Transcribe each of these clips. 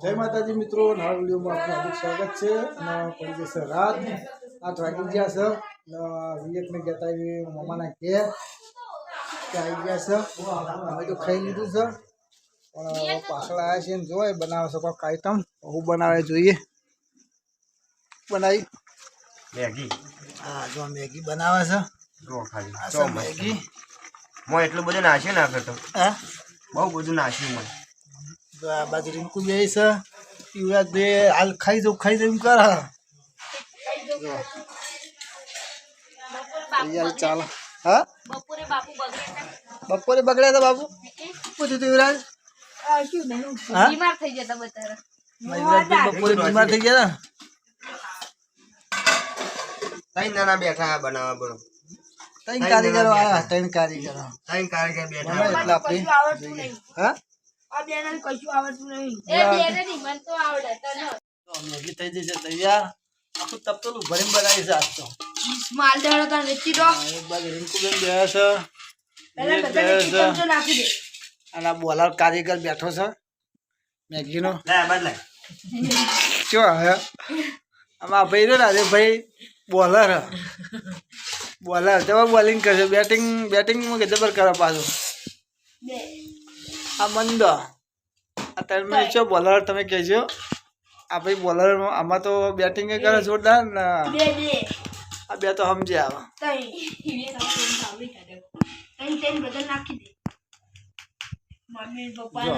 જય માતાજી મિત્રો નવા વિડીયોમાં આપનું હાર્દિક સ્વાગત છે. અને પડી જશે રાત. આઠ વાગી ગયા છે. વિવેકને કહેતા એવી મમ્માના ઘેર. ત્યાં આવી ગયા છે. અમે તો ખાઈ લીધું છે. પણ પાછળ આવ્યા છે ને જોય બનાવે છે કોઈક આઈટમ હું બનાવે જોઈએ. બનાવી. મેગી. હા જો મેગી બનાવે છે. જો ખાલી. આ. મેગી. હું એટલું બધું નાખ્યું નાખે તો. બહુ બધું નાશ્યું મને. જો આ બાજુ રીંકુ બે છે? યુવરાજ બે હાલ ખાઈ જવું ખાઈ જવું કર. જો. તૈયારી હા? બપોરે બાપુ બગડે બપોરે બગડ્યા હતા બાબુ પૂછ્યું તું યુવરાજ. હા? બીમાર થઈ ગયા બપોરે બીમાર થઈ ગયા ત્રણ નાના બેઠા બનાવવા બોલો ત્રણ કારીગરો આવ્યા ત્રણ કારીગરો. ત્રણ કારીગર બેઠા. એટલે આપણે. જોઈએ. હા એ બેને નહીં મને તો આવડે તને તો મેગી થઈ જશે તૈયાર. આખું તપતોલું ભરીને બનાવી છે આજ તો. માલ દેવાનો તને વેચી દો. એક બાજુ રિંકુબેન બેઠા છે. વિવેક બેઠો છે. નાખી દે. અને આ કારીગર બેઠો છે. મેગીનો. લે હવે આમાં ભાઈ ને રાજે ભાઈ બોલર. બોલર તો બોલિંગ કરશે. બેટિંગ બેટિંગમાં કે જબર કરો પાછું? આ મંદ. આ તમે છો બોલર તમે કહેજો. આ ભાઈ બોલર આમાં તો બેટિંગ કરે જોરદાર ને. બે બે. આ બે તો સમજે આવે.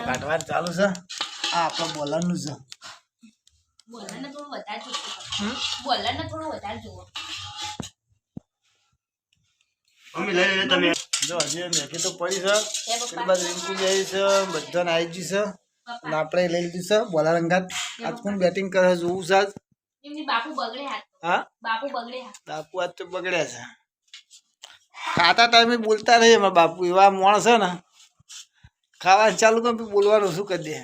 કાઢવાનું ચાલુ છે. આ આપણો બોલરનું છે. બોલરને થોડું વધારે જોવું. બોલરને થોડું વધારે જોવો. મમ્મી લઈ લે તમે. જો હજી મેગી તો પડી છે. પેલી બાજુ રિંકુ છે બધાને આવી ગયું છે. અને આપણે લઈ લીધું છે બોલા રંગાત. આજ પણ બેટિંગ કરે છે જોવું છે આજ. હા? બાપુ બગડે હાથ. બાપુ આજ તો બગડ્યા છે. ખાતા ટાઈમે બોલતા રહીએ અમારા બાપુ એવા માણસ છે ને. ખાવાનું ચાલુ કરું બોલવાનું શું કરી દે.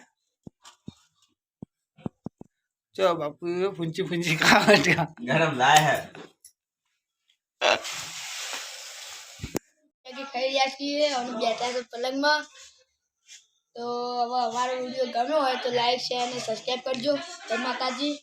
ચો બાપુ એ ફૂંચી ફૂંચી ખાવા ગરમ લાય હે. ખાઈ રહ્યા છીએ અને બેઠા છે પલંગમાં. તો હવે અમારો વીડિયો ગમ્યો હોય તો લાઈક શેર અને સબસ્ક્રાઈબ કરજો. જય માતાજી.